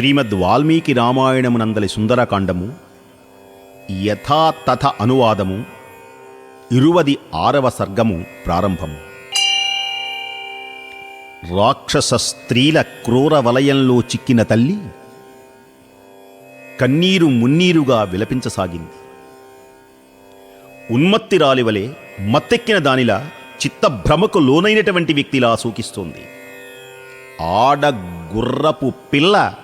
శ్రీమద్ వాల్మీకి రామాయణమునందలి సుందరకాండము యథాతథ అనువాదము ఇరువది ఆరవ సర్గము ప్రారంభము. రాక్షస స్త్రీల క్రూర వలయంలో చిక్కిన తల్లి కన్నీరు మున్నీరుగా విలపించసాగింది. ఉన్మత్తిరాలి వలె మత్తెక్కిన దానిలా చిత్తభ్రమకు లోనైనటువంటి వ్యక్తిలా సూకిస్తోంది. ఆడ గుర్రపు పిల్ల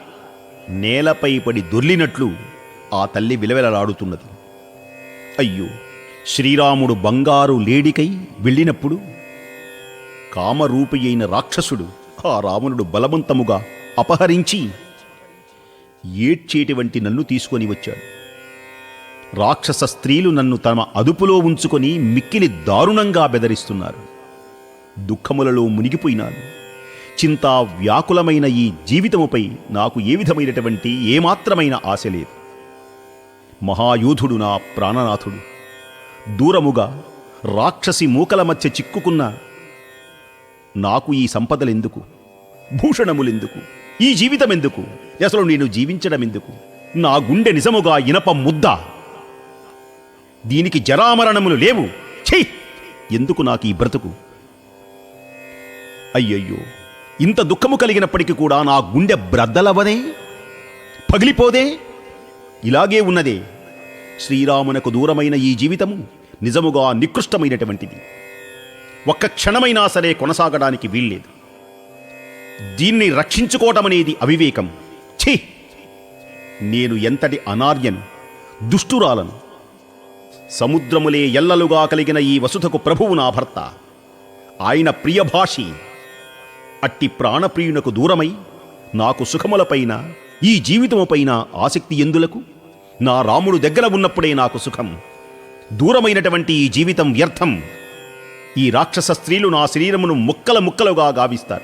నేలపై పడి దొర్లినట్లు ఆ తల్లి విలవెలలాడుతున్నది. అయ్యో శ్రీరాముడు బంగారు లేడికై వెళ్ళినప్పుడు కామరూపి అయిన రాక్షసుడు ఆ రావణుడు బలవంతముగా అపహరించి ఏడ్చేటువంటి నన్ను తీసుకొని వచ్చాడు. రాక్షస స్త్రీలు నన్ను తమ అదుపులో ఉంచుకొని మిక్కిలి దారుణంగా బెదరిస్తున్నారు. దుఃఖములలో మునిగిపోయినాను. చింతా వ్యాకులమైన ఈ జీవితముపై నాకు ఏ విధమైనటువంటి ఏమాత్రమైన ఆశ లేదు. మహాయూధుడు నా ప్రాణనాథుడు. దూరముగా రాక్షసి మూకల మధ్య చిక్కుకున్న నాకు ఈ సంపదలెందుకు? భూషణములెందుకు? ఈ జీవితం ఎందుకు అసలు నేను జీవించడం ఎందుకు నా గుండె నిజముగా ఇనప ముద్ద. దీనికి జరామరణములు లేవు. ఛీ! ఎందుకు నాకు ఈ బ్రతుకు? అయ్యయ్యో! ఇంత దుఃఖము కలిగినప్పటికీ కూడా నా గుండె బ్రద్దలవదే పగిలిపోదే. ఇలాగే ఉన్నదే శ్రీరామునకు దూరమైన ఈ జీవితము నిజముగా నికృష్టమైనటువంటిది. ఒక్క క్షణమైనా సరే కొనసాగడానికి వీల్లేదు. దీన్ని రక్షించుకోవటం అనేది అవివేకం. ఛీ! నేను ఎంతటి అనార్యను దుష్టురాలను సముద్రములే ఎల్లలుగా కలిగిన ఈ వసుధకు ప్రభువు నా భర్త. ఆయన ప్రియభాషి. అట్టి ప్రాణప్రియునకు దూరమై నాకు సుఖములపైన ఈ జీవితముపైన ఆసక్తి ఎందులకు? నా రాముడు దగ్గర ఉన్నప్పుడే నాకు సుఖం. దూరమైనటువంటి ఈ జీవితం వ్యర్థం. ఈ రాక్షస స్త్రీలు నా శరీరమును ముక్కల ముక్కలుగా గావిస్తారు.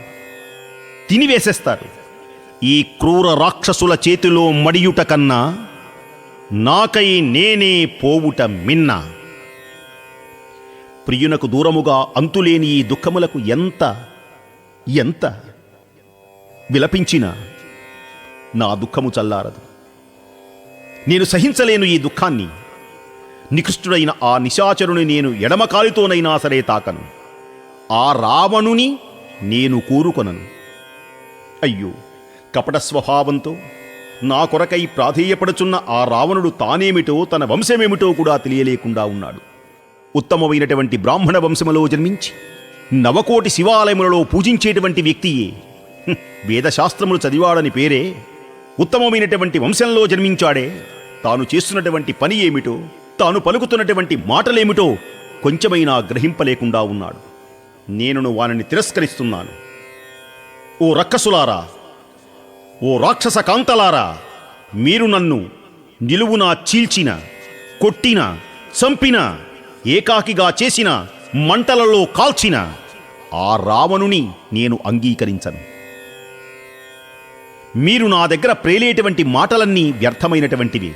తినివేసేస్తారు. ఈ క్రూర రాక్షసుల చేతిలో మడియుట కన్నా నాకై నేనే పోవుట మిన్న. ప్రియునకు దూరముగా అంతులేని ఈ దుఃఖములకు ఎంత ఎంత విలపించినా నా దుఃఖము చల్లారదు. నేను సహించలేను ఈ దుఃఖాన్ని. నికృష్టుడైన ఆ నిశాచరుని నేను ఎడమకాలితోనైనా సరే తాకను. ఆ రావణుని నేను కూరుకొనను. అయ్యో కపట స్వభావంతో నా కొరకై ప్రాధేయపడుచున్న ఆ రావణుడు తానేమిటో తన వంశమేమిటో కూడా తెలియలేకుండా ఉన్నాడు. ఉత్తమమైనటువంటి బ్రాహ్మణ వంశములో జన్మించి నవకోటి శివాలయములలో పూజించేటువంటి వ్యక్తియే. వేదశాస్త్రములు చదివాడని పేరే ఉత్తమమైనటువంటి వంశంలో జన్మించాడే. తాను చేస్తున్నటువంటి పని ఏమిటో తాను పలుకుతున్నటువంటి మాటలేమిటో కొంచెమైనా గ్రహింపలేకుండా ఉన్నాడు. నేను వానిని తిరస్కరిస్తున్నాను. ఓ రక్కసులారా ఓ రాక్షస కాంతలారా మీరు నన్ను నిలువునా చీల్చిన కొట్టిన చంపిన ఏకాకిగా చేసిన మంటలలో కాల్చిన ఆ రావణుని నేను అంగీకరించను. మీరు నా దగ్గర ప్రేలేటువంటి మాటలన్నీ వ్యర్థమైనటువంటివి.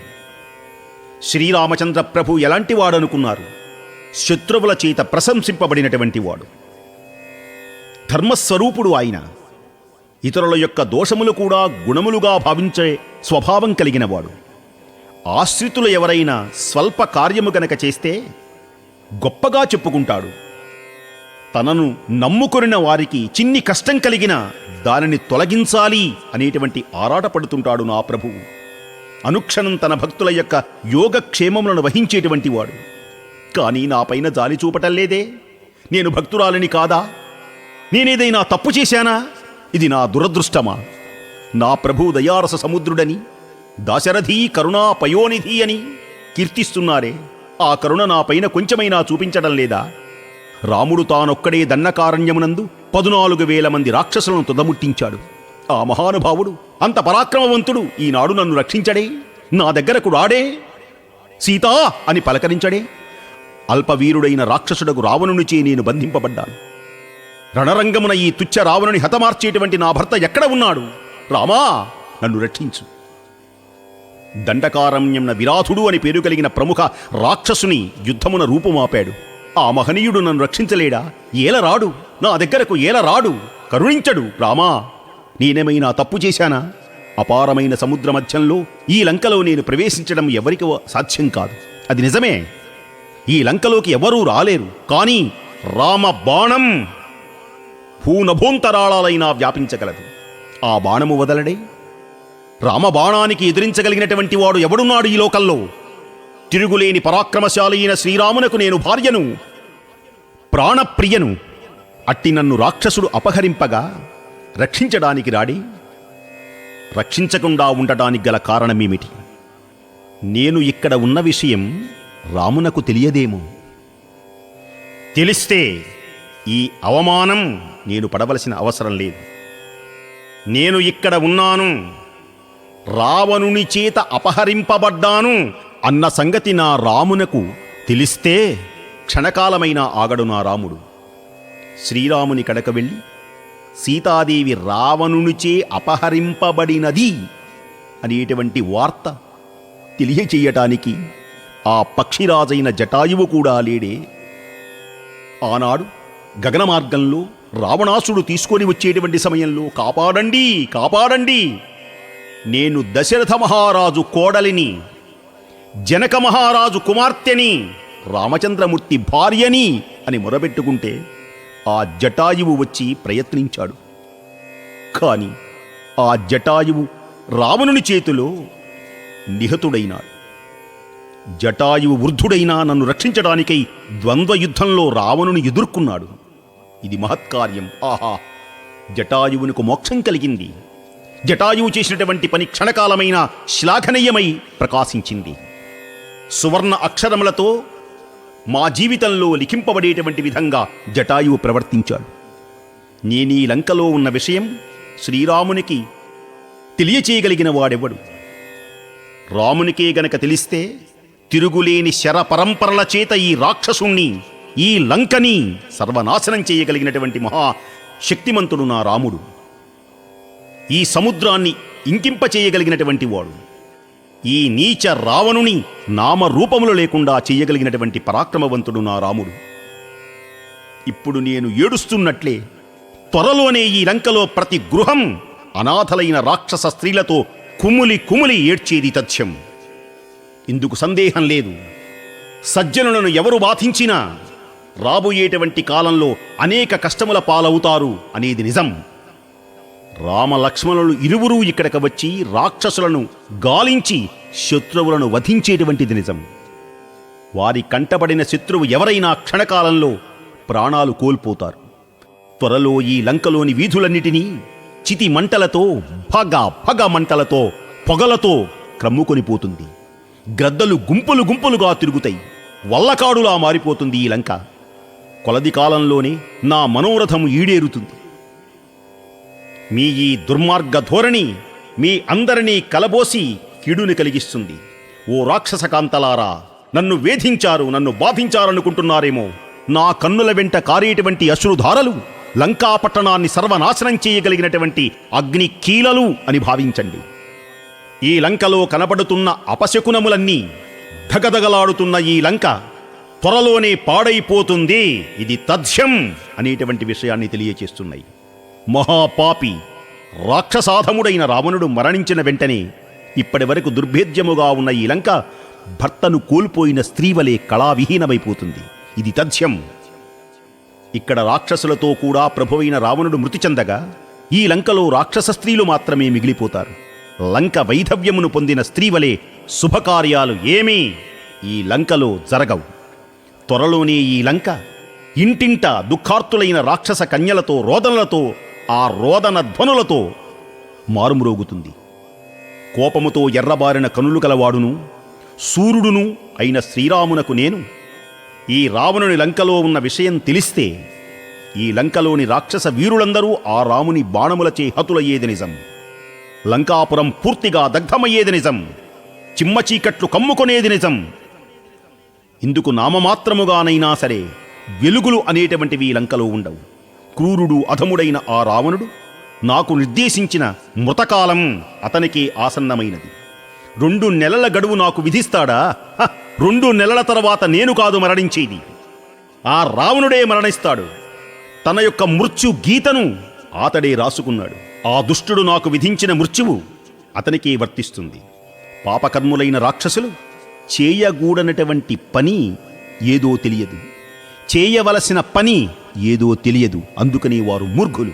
శ్రీరామచంద్ర ప్రభు ఎలాంటి వాడనుకున్నారు? శత్రువుల చేత ప్రశంసింపబడినటువంటి వాడు. ధర్మస్వరూపుడు ఆయన. ఇతరుల యొక్క దోషములు కూడా గుణములుగా భావించే స్వభావం కలిగినవాడు ఆశ్రితులు ఎవరైనా స్వల్ప కార్యము గనక చేస్తే గొప్పగా చెప్పుకుంటాడు. తనను నమ్ముకొనిన వారికి చిన్ని కష్టం కలిగిన దానిని తొలగించాలి అనేటువంటి ఆరాటపడుతుంటాడు నా ప్రభువు అనుక్షణం తన భక్తుల యొక్క యోగక్షేమములను వహించేటువంటి వాడు. కానీ నాపైన జాలి చూపటం లేదే. నేను భక్తురాలిని కాదా? నేనేదైనా తప్పు చేశానా? ఇది నా దురదృష్టమా? నా ప్రభు దయారస సముద్రుడని దాశరథీ కరుణా పయోనిధి అని కీర్తిస్తున్నారే. ఆ కరుణ నాపైన కొంచెమైనా చూపించడం లేదా? రాముడు తానొక్కడే దన్నకారణ్యమునందు పదునాలుగు వేల మంది రాక్షసులను తుదముట్టించాడు. ఆ మహానుభావుడు అంత పరాక్రమవంతుడు ఈనాడు నన్ను రక్షించడే? నా దగ్గరకు రాడే? సీతా! అని పలకరించడే? అల్పవీరుడైన రాక్షసుడకు రావణునిచే నేను బంధింపబడ్డాను. రణరంగమున ఈ తుచ్చ రావణుని హతమార్చేటువంటి నా భర్త ఎక్కడ ఉన్నాడు? రామా! నన్ను రక్షించు. దండకారణ్యంన విరాధుడు అని పేరు కలిగిన ప్రముఖ రాక్షసుని యుద్ధమున రూపుమాపాడు. ఆ మహనీయుడు నన్ను రక్షించలేడా? ఏల రాడు నా దగ్గరకు ఏల రాడు కరుణించడు రామా. నేనేమైనా తప్పు చేశానా? అపారమైన సముద్ర మధ్యంలో ఈ లంకలో నేను ప్రవేశించడం ఎవరికి సాధ్యం కాదు. అది నిజమే. ఈ లంకలోకి ఎవరూ రాలేరు. కానీ రామ బాణం భూనభోంతరాళాలైనా వ్యాపించగలదు. ఆ బాణము వదలడే రామబాణానికి ఎదిరించగలిగినటువంటి వాడు ఎవడున్నాడు ఈ లోకంలో? తిరుగులేని పరాక్రమశాలి అయిన శ్రీరామునకు నేను భార్యను ప్రాణప్రియను అట్టి నన్ను రాక్షసుడు అపహరింపగా రక్షించడానికి రాడి రక్షించకుండా ఉండటానికి గల కారణమేమిటి? నేను ఇక్కడ ఉన్న విషయం రామునకు తెలియదేమో. తెలిస్తే ఈ అవమానం నేను పడవలసిన అవసరం లేదు. నేను ఇక్కడ ఉన్నాను రావణుని చేత అపహరింపబడ్డాను అన్న సంగతి నా రామునకు తెలిస్తే క్షణకాలమైన ఆగడు నా రాముడు. శ్రీరాముని కడక వెళ్ళి సీతాదేవి రావణునిచే అపహరింపబడినది అనేటువంటి వార్త తెలియచేయటానికి ఆ పక్షిరాజైన జటాయువు కూడా లేడే. ఆనాడు గగన మార్గంలో రావణాసుడు తీసుకొని వచ్చేటువంటి సమయంలో కాపాడండి కాపాడండి నేను దశరథ మహారాజు కోడలిని జనక మహారాజు కుమార్తెని రామచంద్రమూర్తి భార్యని అని మొరబెట్టుకుంటే ఆ జటాయువు వచ్చి ప్రయత్నించాడు. కాని ఆ జటాయువు రావణుని చేతిలో నిహతుడైనాడు. జటాయువు వృద్ధుడైనా నన్ను రక్షించడానికై ద్వంద్వ యుద్ధంలో రావణుని ఎదుర్కొన్నాడు. ఇది మహత్కార్యం. ఆహా! జటాయువునకు మోక్షం కలిగింది. జటాయువు చేసినటువంటి పని క్షణకాలమైన శ్లాఘనీయమై ప్రకాశించింది. సువర్ణ అక్షరములతో మా జీవితంలో లిఖింపబడేటువంటి విధంగా జటాయువు ప్రవర్తించాడు. నేనీ లంకలో ఉన్న విషయం శ్రీరామునికి తెలియచేయగలిగిన వాడెవడు? రామునికే గనక తెలిస్తే తిరుగులేని శర పరంపరల చేత ఈ రాక్షసుణ్ణి ఈ లంకని సర్వనాశనం చేయగలిగినటువంటి మహా శక్తిమంతుడు నా రాముడు. ఈ సముద్రాన్ని ఇంకింపచేయగలిగినటువంటి వాడు. ఈ నీచ రావణుని నామరూపములు లేకుండా చేయగలిగినటువంటి పరాక్రమవంతుడు నా రాముడు. ఇప్పుడు నేను ఏడుస్తున్నట్లే త్వరలోనే ఈ లంకలో ప్రతి గృహం అనాథలైన రాక్షస స్త్రీలతో కుములి కుములి ఏడ్చేది తథ్యం. ఇందుకు సందేహం లేదు. సజ్జనులను ఎవరు బాధించినా రాబోయేటువంటి కాలంలో అనేక కష్టముల పాలవుతారు అనేది నిజం. రామలక్ష్మణులు ఇరువురూ ఇక్కడికి వచ్చి రాక్షసులను గాలించి శత్రువులను వధించేటువంటిది నిజం. వారి కంటబడిన శత్రువు ఎవరైనా క్షణకాలంలో ప్రాణాలు కోల్పోతారు. త్వరలో ఈ లంకలోని వీధులన్నిటినీ చితి మంటలతో భగ భగ మంటలతో పొగలతో క్రమ్ముకొనిపోతుంది గ్రద్దలు గుంపులు గుంపులుగా తిరుగుతాయి. వల్లకాడులా మారిపోతుంది ఈ లంక. కొలది కాలంలోనే నా మనోరథం ఈడేరుతుంది. మీ ఈ దుర్మార్గ ధోరణి మీ అందరినీ కలబోసి కీడుని కలిగిస్తుంది. ఓ రాక్షస కాంతలారా నన్ను వేధించారు నన్ను బాధించారనుకుంటున్నారేమో. నా కన్నుల వెంట కారేటువంటి అశ్రుధారలు లంకా పట్టణాన్ని సర్వనాశనం చేయగలిగినటువంటి అగ్ని కీలలు అని భావించండి. ఈ లంకలో కనబడుతున్న అపశకునములన్నీ ధగధగలాడుతున్న ఈ లంక త్వరలోనే పాడైపోతుంది ఇది తథ్యం అనేటువంటి విషయాన్ని తెలియచేస్తున్నాయి. మహాపాపి రాక్షసాధముడైన రావణుడు మరణించిన వెంటనే ఇప్పటి వరకు దుర్భేద్యముగా ఉన్న ఈ లంక భర్తను కోల్పోయిన స్త్రీవలే కళావిహీనమైపోతుంది. ఇది తథ్యం. ఇక్కడ రాక్షసులతో కూడా ప్రభువైన రావణుడు మృతి చెందగా ఈ లంకలో రాక్షస స్త్రీలు మాత్రమే మిగిలిపోతారు. లంక వైధవ్యమును పొందిన స్త్రీవలే శుభకార్యాలు ఏమీ ఈ లంకలో జరగవు. త్వరలోనే ఈ లంక ఇంటింట దుఃఖార్తులైన రాక్షస కన్యలతో రోదనలతో ఆ రోదన ధ్వనులతో మారుమ్రోగుతుంది. కోపముతో ఎర్రబారిన కనులు కలవాడును సూర్యుడును అయిన శ్రీరామునకు నేను ఈ రావణుని లంకలో ఉన్న విషయం తెలిస్తే ఈ లంకలోని రాక్షస వీరులందరూ ఆ రాముని బాణములచే హతులయ్యేది నిజం. లంకాపురం పూర్తిగా దగ్ధమయ్యేది నిజం. చిమ్మచీకట్లు కమ్ముకొనేది నిజం. ఇందుకు నామమాత్రముగానైనా సరే వెలుగులు అనేటువంటివి లంకలో ఉండవు. క్రూరుడు అధముడైన ఆ రావణుడు నాకు నిర్దేశించిన మృతకాలం అతనికి ఆసన్నమైనది. రెండు నెలల గడువు నాకు విధిస్తాడా? రెండు నెలల తర్వాత నేను కాదు మరణించేది. ఆ రావణుడే మరణిస్తాడు. తన యొక్క మృత్యు గీతను అతడే రాసుకున్నాడు. ఆ దుష్టుడు నాకు విధించిన మృత్యువు అతనికి వర్తిస్తుంది. పాపకర్ములైన రాక్షసులు చేయగూడనటువంటి పని ఏదో తెలియదు. చేయవలసిన పని ఏదో తెలియదు. అందుకని వారు మూర్ఖులు.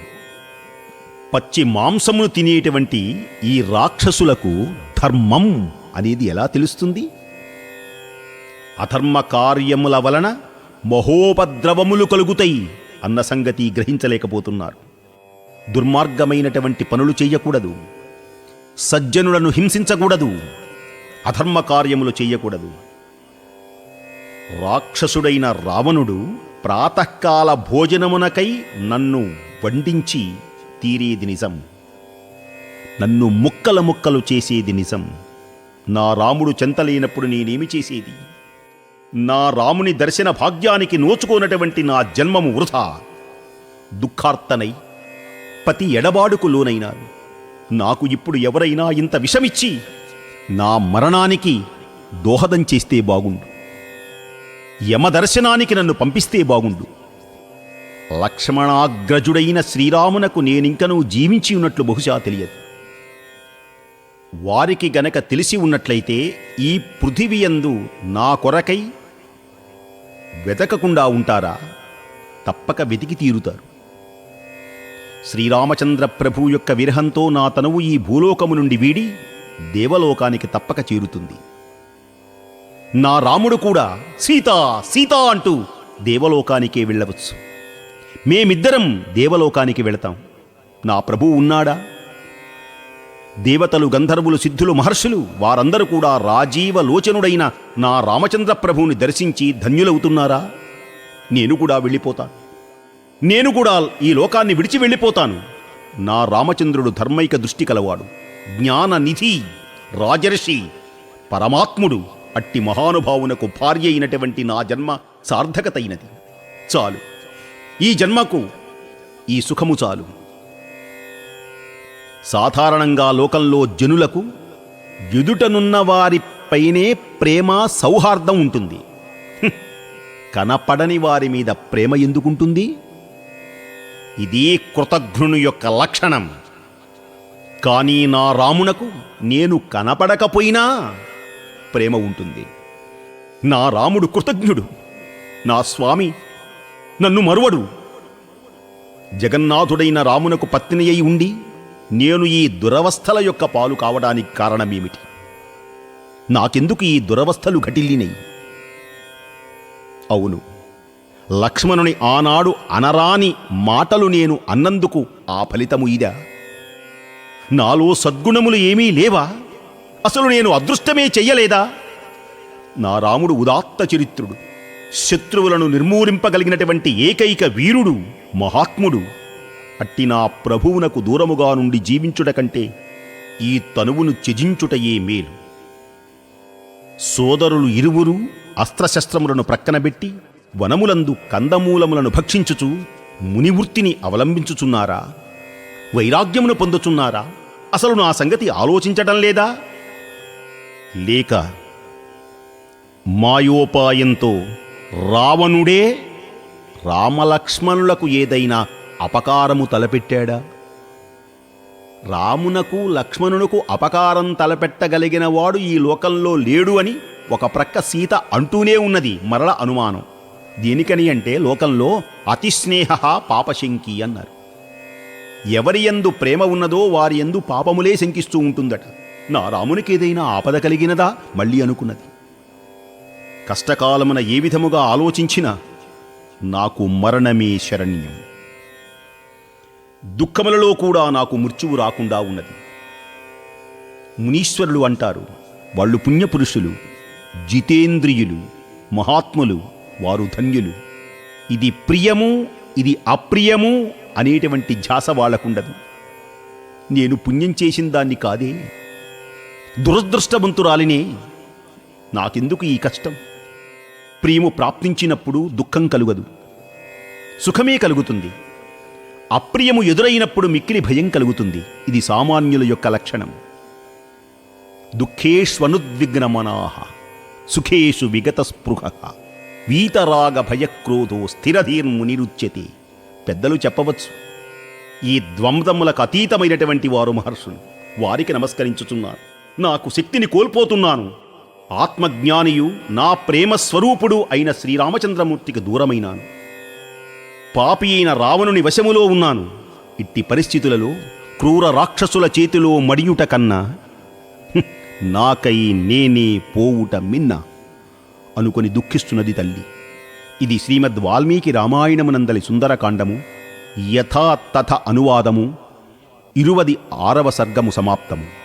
పచ్చి మాంసమును తినేటువంటి ఈ రాక్షసులకు ధర్మం అనేది ఎలా తెలుస్తుంది? అధర్మ కార్యముల వలన మహోపద్రవములు కలుగుతాయి అన్న సంగతి గ్రహించలేకపోతున్నారు. దుర్మార్గమైనటువంటి పనులు చేయకూడదు. సజ్జనులను హింసించకూడదు. అధర్మ కార్యములు చేయకూడదు. రాక్షసుడైన రావణుడు ప్రాతకాల భోజనమునకై నన్ను వండించి తీరేది నిజం. నన్ను ముక్కల ముక్కలు చేసేది నిజం. నా రాముడు చెంతలేనప్పుడు నేనేమి చేసేది? నా రాముని దర్శన భాగ్యానికి నోచుకోనటువంటి నా జన్మము వృధా. దుఃఖార్తనై పతి ఎడబాడుకు లోనైనాను. నాకు ఇప్పుడు ఎవరైనా ఇంత విషమిచ్చి నా మరణానికి దోహదం చేస్తే బాగుండు. యమదర్శనానికి నన్ను పంపిస్తే బాగుండు. లక్ష్మణాగ్రజుడైన శ్రీరామునకు నేనింకనూ జీవించి ఉన్నట్లు బహుశా తెలియదు. వారికి గనక తెలిసి ఉన్నట్లయితే ఈ పృథివియందు నా కొరకై వెతకకుండా ఉంటారా? తప్పక వెతికి తీరుతారు. శ్రీరామచంద్ర ప్రభు యొక్క విరహంతో నా తనువు ఈ భూలోకము నుండి వీడి దేవలోకానికి తప్పక చేరుతుంది. నా రాముడు కూడా సీతా సీతా అంటూ దేవలోకానికే వెళ్ళవచ్చు. మేమిద్దరం దేవలోకానికి వెళతాం. నా ప్రభువు ఉన్నాడా? దేవతలు గంధర్వులు సిద్ధులు మహర్షులు వారందరూ కూడా రాజీవ లోచనుడైన నా రామచంద్ర ప్రభువుని దర్శించి ధన్యులవుతున్నారా? నేను కూడా వెళ్ళిపోతాను. నేను కూడా ఈ లోకాన్ని విడిచి వెళ్ళిపోతాను. నా రామచంద్రుడు ధర్మైక దృష్టి కలవాడు. జ్ఞాన నిధి రాజర్షి పరమాత్ముడు. అట్టి మహానుభావునకు భార్య అయినటువంటి నా జన్మ సార్థకతైనది. చాలు. ఈ జన్మకు ఈ సుఖము చాలు. సాధారణంగా లోకంలో జనులకు ఎదుటనున్న వారిపైనే ప్రేమ సౌహార్దం ఉంటుంది. కనపడని వారి మీద ప్రేమ ఎందుకుంటుంది? ఇది కృతఘ్నుని యొక్క లక్షణం. కానీ నా రామునకు నేను కనపడకపోయినా ప్రేమ ఉంటుంది. నా రాముడు కృతజ్ఞుడు. నా స్వామి నన్ను మరువడు. జగన్నాథుడైన రామునకు పత్ని అయి ఉండి నేను ఈ దురవస్థల యొక్క పాలు కావడానికి కారణమేమిటి? నాకెందుకు ఈ దురవస్థలు ఘటిల్లినయి అవును లక్ష్మణుని ఆనాడు అనరాని మాటలు నేను అన్నందుకు ఆ ఫలితము ఇదా? నాలో సద్గుణములు ఏమీ లేవా? అసలు నేను అదృష్టమే చెయ్యలేదా? నా రాముడు ఉదాత్త చరిత్రుడు శత్రువులను నిర్మూలింపగలిగినటువంటి ఏకైక వీరుడు మహాత్ముడు. అట్టి నా ప్రభువునకు దూరముగా నుండి జీవించుట కంటే ఈ తనువును త్యజించుటయే మేలు. సోదరులు ఇరువురు అస్త్రశస్త్రములను ప్రక్కనబెట్టి వనములందు కందమూలములను భక్షించుచు మునివృత్తిని అవలంబించుచున్నారా? వైరాగ్యమును పొందుచున్నారా? అసలు నా సంగతి ఆలోచించటం లేదా? లేక మాయోపాయంతో రావణుడే రామలక్ష్మణులకు ఏదైనా అపకారము తలపెట్టాడా? రామునకు లక్ష్మణునకు అపకారం తలపెట్టగలిగిన వాడు ఈ లోకంలో లేడు అని ఒక ప్రక్క సీత అంటూనే ఉన్నది మరల అనుమానం. దేనికని అంటే లోకంలో అతిస్నేహ పాపశంకి అన్నారు. ఎవరి ఎందు ప్రేమ ఉన్నదో వారి యందు పాపములే శంకిస్తూ ఉంటుందట. నా రామునికి ఏదైనా ఆపద కలిగినదా? మళ్ళీ అనుకున్నది. కష్టకాలమున ఏ విధముగా ఆలోచించినా నాకు మరణమే శరణ్యం. దుఃఖములలో కూడా నాకు మృత్యువు రాకుండా ఉన్నది. మునీశ్వరులు అంటారు వాళ్ళు పుణ్యపురుషులు జితేంద్రియులు మహాత్ములు వారు ధన్యులు. ఇది ప్రియము ఇది అప్రియము అనేటువంటి ఝాస వాళ్ళకుండదు. నేను పుణ్యం చేసిన దాన్ని కాదే. దురదృష్టవంతురాలినే నాకెందుకు ఈ కష్టం? ప్రియము ప్రాప్తించినప్పుడు దుఃఖం కలుగదు సుఖమే కలుగుతుంది. అప్రియము ఎదురైనప్పుడు మిక్కిలి భయం కలుగుతుంది. ఇది సామాన్యుల యొక్క లక్షణం. దుఃఖేష్వనుద్విగ్నమనాహ సుఖేషు విగత స్పృహ వీతరాగ భయక్రోధో స్థిరధీర్మునిరుచ్యతే. పెద్దలు చెప్పవచ్చు ఈ ద్వంద్వములకు అతీతమైనటువంటి వారు మహర్షులు. వారికి నమస్కరించుచున్నారు. నాకు శక్తిని కోల్పోతున్నాను. ఆత్మజ్ఞానియు నా ప్రేమ స్వరూపుడు అయిన శ్రీరామచంద్రమూర్తికి దూరమైనాను. పాపి అయిన రావణుని వశములో ఉన్నాను. ఇట్టి పరిస్థితులలో క్రూర రాక్షసుల చేతిలో మడియుట కన్నా నాకై నేనే పోవుట మిన్న అనుకొని దుఃఖిస్తున్నది తల్లి. ఇది శ్రీమద్ వాల్మీకి రామాయణమునందలి సుందరకాండము యథాతథ అనువాదము ఇరువది ఆరవ సర్గము సమాప్తము.